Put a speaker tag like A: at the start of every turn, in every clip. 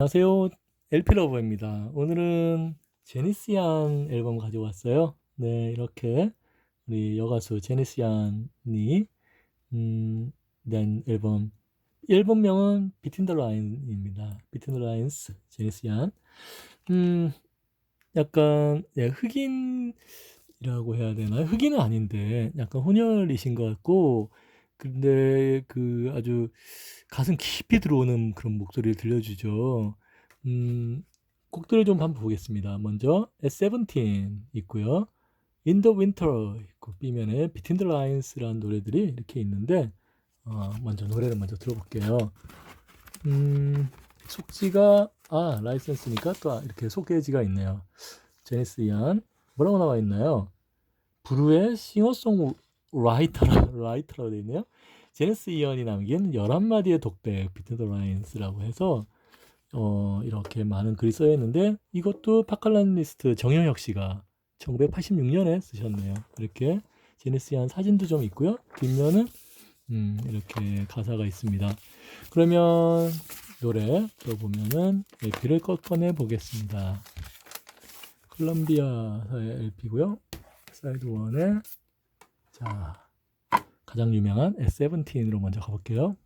A: 안녕하세요. LP러버입니다. 오늘은 제니시안 앨범 가져왔어요. 네, 이렇게 우리 여가수 제니시안이 음, 낸 앨범. 앨범명은 비튼 더 라인입니다. 비튼 더 라인스 제니시안. 음, 약간 예, 흑인이라고 해야 되나요? 흑인은 아닌데 약간 혼혈이신 것 같고 근데 그 아주 가슴 깊이 들어오는 그런 목소리를 들려주죠. 음, 곡들을 좀 한번 보겠습니다. 먼저 S17 있고요. In the Winter 있고 B면에 Between the Lines라는 노래들이 이렇게 있는데 어, 먼저 노래를 먼저 들어볼게요. 음, 속지가 아 라이센스니까 또 이렇게 소개지가 있네요. 제니스 이안 뭐라고 나와 있나요? 브루의 싱어송 라이터라, 라이터라고 되어 있네요. 제네스 이언이 남긴 11마디의 독백, 비트 더 라인스라고 해서, 어, 이렇게 많은 글이 써여 있는데, 이것도 파칼란리스트 정영혁 씨가 1986년에 쓰셨네요. 이렇게 제네스 이안 사진도 좀 있고요. 뒷면은, 음, 이렇게 가사가 있습니다. 그러면 노래 들어보면은 LP를 꺼내 보겠습니다. 콜롬비아사의 LP고요. 사이드 1에 자, 가장 유명한 S17으로 먼저 가볼게요.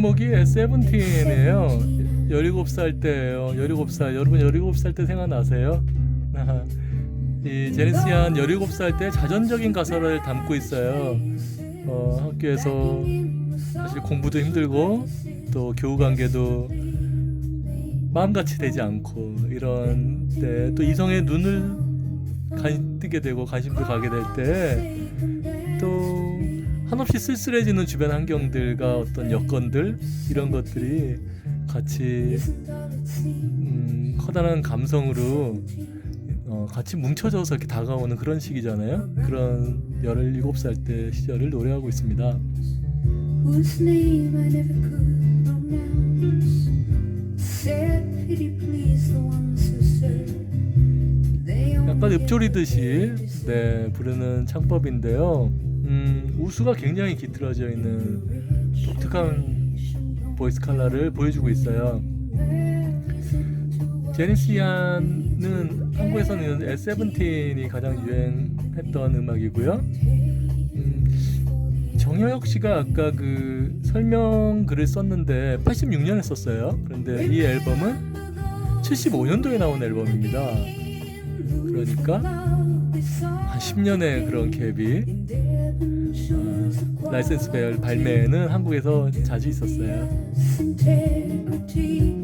A: 제목이 S17이에요. 17살 때예요. 17살. 여러분 17살 때 생각나세요? 이 제니스한 17살 때 자전적인 가사를 담고 있어요. 어, 학교에서 사실 공부도 힘들고 또 교우 관계도 마음같이 되지 않고 이런 때 또 이성의 눈을 간, 뜨게 되고 관심도 가게 될 때 또 한없이 쓸쓸해지는 주변 환경들과 어떤 여건들 이런 것들이 같이 음, 커다란 감성으로 어, 같이 뭉쳐져서 이렇게 다가오는 그런 시기잖아요. 그런 17살 때 시절을 노래하고 있습니다. 약간 읊조리듯이 네, 부르는 창법인데요. 음, 우수가 굉장히 깃들어져 있는 독특한 보이스 컬러를 보여주고 있어요. 제니시안은 한국에서는 S17이 가장 유행했던 음악이고요. 음, 정여혁 씨가 아까 그 설명 글을 썼는데 86년에 썼어요. 그런데 이 앨범은 75년도에 나온 앨범입니다. 그러니까 한 10년의 그런 갭이 어, 라이센스 벨 발매는 한국에서 자주 있었어요.
B: integrity.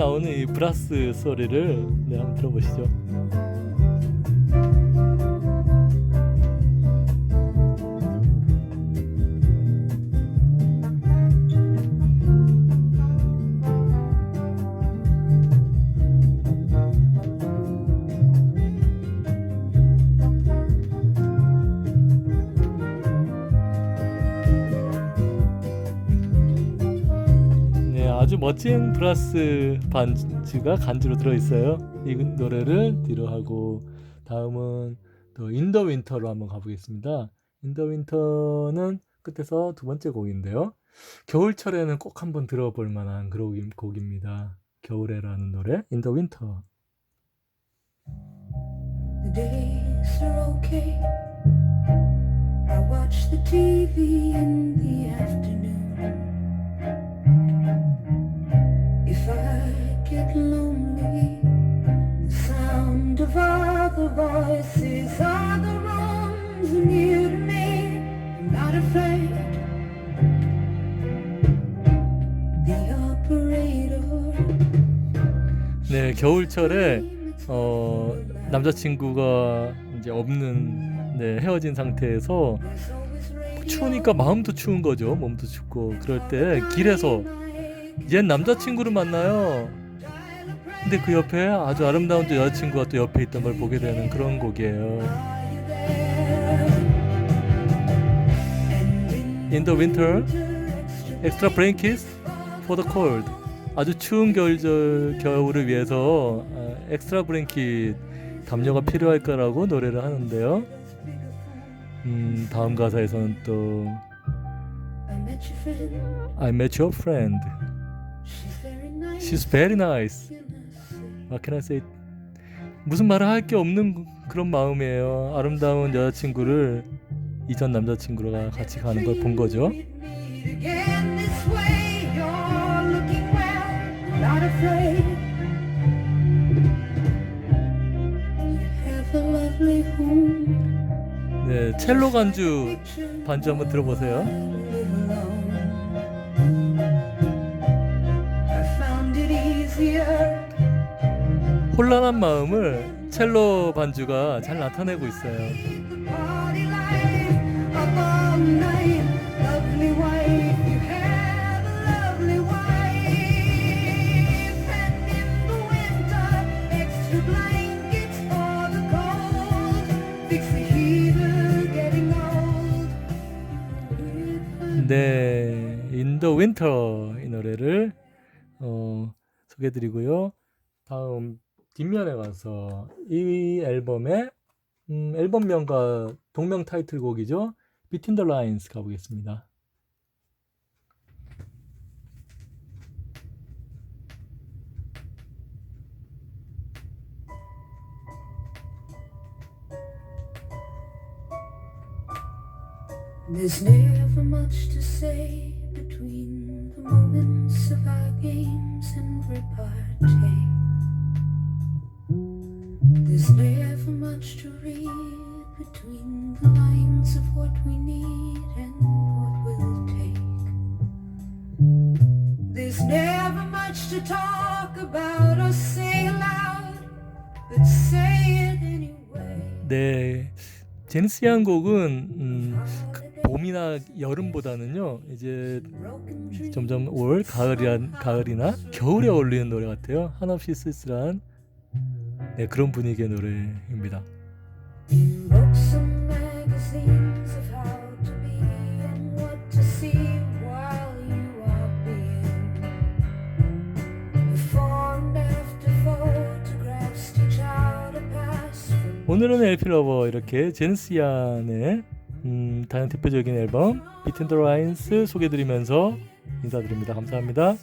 A: 나오는 이 브라스 소리를 네, 한번 들어보시죠. 멋진 브라스 반주가 간주로 들어 있어요. 이 노래를 뒤로 하고 다음은 또 인더 윈터로 한번 가보겠습니다. 인더 윈터는 끝에서 두 번째 곡인데요. 겨울철에는 꼭 한번 들어볼 만한 그런 곡입니다. 겨울에라는 노래, 인더 윈터.
B: Days are okay. I watch the TV in the afternoon. Voices, other rooms near to me. I'm not afraid. The operator.
A: 네, 겨울철에 어, 남자친구가 이제 없는 네, 헤어진 상태에서 추우니까 마음도 추운 거죠. 몸도 춥고 그럴 때 길에서 옛 남자친구를 만나요. 근데 그 옆에 아주 아름다운 또 여자친구가 또 옆에 있던 걸 보게 되는 그런 곡이에요. In the winter, extra blankets for the cold. 아주 추운 겨울절 겨울을 위해서 어, 엑스트라 브랭킷 담요가 필요할 거라고 노래를 하는데요. 음, 다음 가사에서는 또.
B: I met your friend. She's very nice.
A: What can I say? 무슨 말을 할 게 없는 그런 마음이에요. 아름다운 여자친구를 이전 남자친구가 같이 가는 걸 본 거죠. 네, 첼로 간주 반주 한번 들어보세요. 혼란한 마음을 첼로 반주가 잘 나타내고 있어요. 네, In the Winter 이 노래를 어, 소개해드리고요. 다음 뒷면에 가서 이 앨범의 음, 앨범명과 동명 타이틀곡이죠. Between the Lines 가보겠습니다.
B: There's never much to read between the lines of what we need and what we'll take. There's never much to talk about or say aloud, but say it anyway.
A: 네, 제니스 양 곡은 음, 그 봄이나 여름보다는요 이제. 점점 올 가을이란 가을이나 겨울에 어울리는 노래 같아요. 한없이 쓸쓸한 네, 그런 분위기의 노래입니다. 오늘은 LP 러버 이렇게 제니스 양의 음, 다른 대표적인 앨범 Between the Lines 소개드리면서 인사드립니다. 감사합니다.